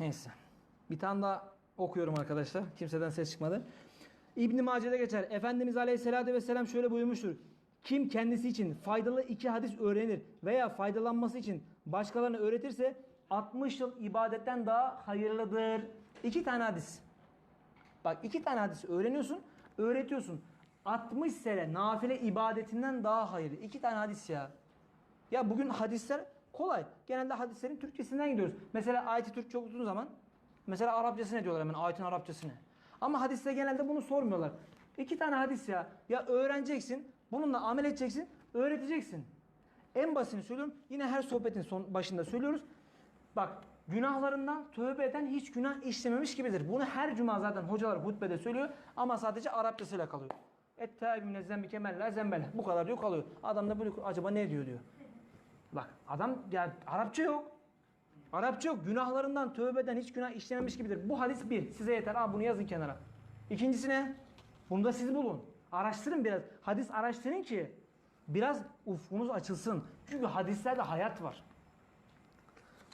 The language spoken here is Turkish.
Neyse. Bir tane daha okuyorum arkadaşlar. Kimseden ses çıkmadı. İbn Mace'de geçer. Efendimiz Aleyhisselatü Vesselam şöyle buyurmuştur. Kim kendisi için faydalı iki hadis öğrenir veya faydalanması için başkalarına öğretirse 60 yıl ibadetten daha hayırlıdır. İki tane hadis. Bak iki tane hadis öğreniyorsun, öğretiyorsun. 60 sene nafile ibadetinden daha hayırlı. İki tane hadis ya. Ya bugün hadisler kolay. Genelde hadislerin Türkçesinden gidiyoruz. Mesela ayeti Türkçe okuduğun zaman mesela Arapçası ne diyorlar hemen ayetin Arapçası ne? Ama hadiste genelde bunu sormuyorlar. İki tane hadis ya. Ya öğreneceksin, bununla amel edeceksin, öğreteceksin. En basitini söylüyorum. Yine her sohbetin son başında söylüyoruz. Bak günahlarından tövbe eden hiç günah işlememiş gibidir. Bunu her cuma zaten hocalar hutbede söylüyor ama sadece Arapçasıyla kalıyor. Et-tâbi minezzen kemel zembele. Bu kadar diyor kalıyor. Adam da böyle acaba ne diyor diyor. Bak adam ya Arapça yok. Arapça yok. Günahlarından tövbeden hiç günah işlememiş gibidir. Bu hadis bir. Size yeter. Aa, bunu yazın kenara. İkincisi ne? Bunu da siz bulun. Araştırın biraz. Hadis araştırın ki biraz ufkunuz açılsın. Çünkü hadislerde hayat var.